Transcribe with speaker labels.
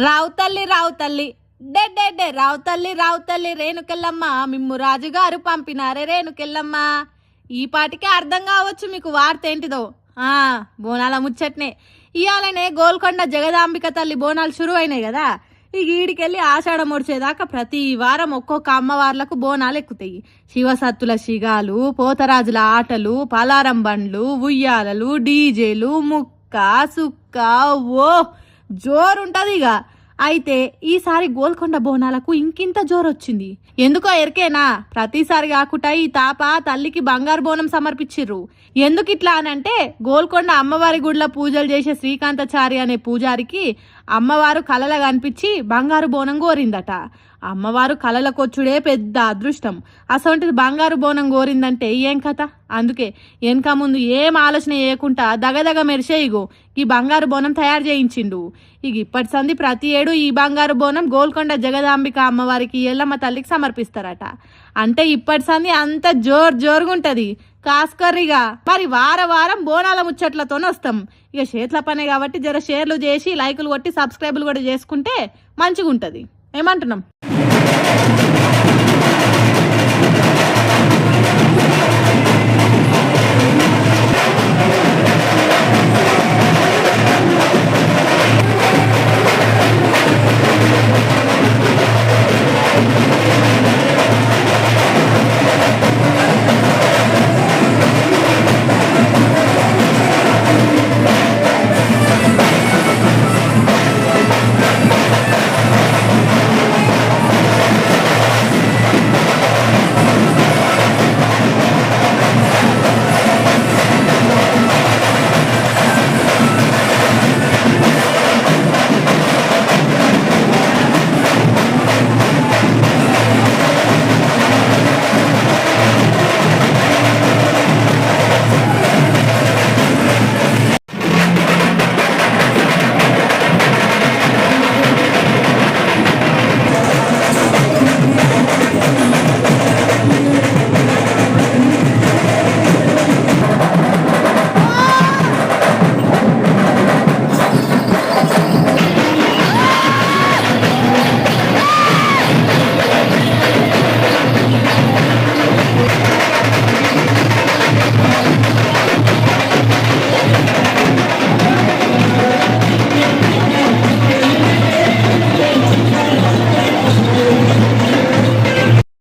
Speaker 1: రావుతల్లి రావుతల్లి డే డే డే రావుతల్లి రావుతల్లి రేణుకెళ్ళమ్మ. మిమ్ము రాజుగారు పంపినారే రేణుకెళ్ళమ్మ. ఈ పాటికే అర్థం కావచ్చు మీకు వార్త ఏంటిదో. ఆ బోనాల ముచ్చట్నే. ఇవాళనే గోల్కొండ జగదాంబిక తల్లి బోనాలు షురు అయినాయి కదా. ఈ ఈడికెళ్ళి ఆషాఢం ముడిచేదాకా ప్రతి వారం ఒక్కొక్క అమ్మవార్లకు బోనాలు ఎక్కుతాయి. శివసత్తుల శిగాలు పోతరాజుల ఆటలు పలారం బండ్లు ఉయ్యాలలు డీజేలు ముక్క సుక్క ఓ జోరుంటది ఇక అయితే ఈసారి గోల్కొండ బోనాలకు ఇంకింత జోరొచ్చింది. ఎందుకో ఎరికేనా? ప్రతిసారి కాకుండా ఈ తాప తల్లికి బంగారు బోనం సమర్పించిర్రు. ఎందుకు ఇట్లా అని అంటే గోల్కొండ అమ్మవారి గుడిలో పూజలు చేసే శ్రీకాంతచారి అనే పూజారికి అమ్మవారు కలల కనిపించి బంగారు బోనం కోరిందట. అమ్మవారు కలలకొచ్చుడే పెద్ద అదృష్టం. అసొంటిది బంగారు బోనం కోరిందంటే ఏం కథ? అందుకే వెనక ముందు ఏం ఆలోచన చేయకుండా దగదగ మెరిసే ఇగో ఈ బంగారు బోనం తయారు చేయించిండు. ఇక ఇప్పటి సంది ప్రతి ఏడు ఈ బంగారు బోనం గోల్కొండ జగదాంబిక అమ్మవారికి ఎల్లమ్మ తల్లికి సమర్పిస్తారట. అంటే ఇప్పటి సంది అంత జోర్ జోరుగుంటది. కాస్కర్రిగా మరి వార వారం బోనాల ముచ్చట్లతోనే వస్తాం. ఇక చేతుల పనే కాబట్టి జర షేర్లు చేసి లైకులు కొట్టి సబ్స్క్రైబులు కూడా చేసుకుంటే మంచిగా ఉంటుంది ఏమంటున్నాం? Thank you.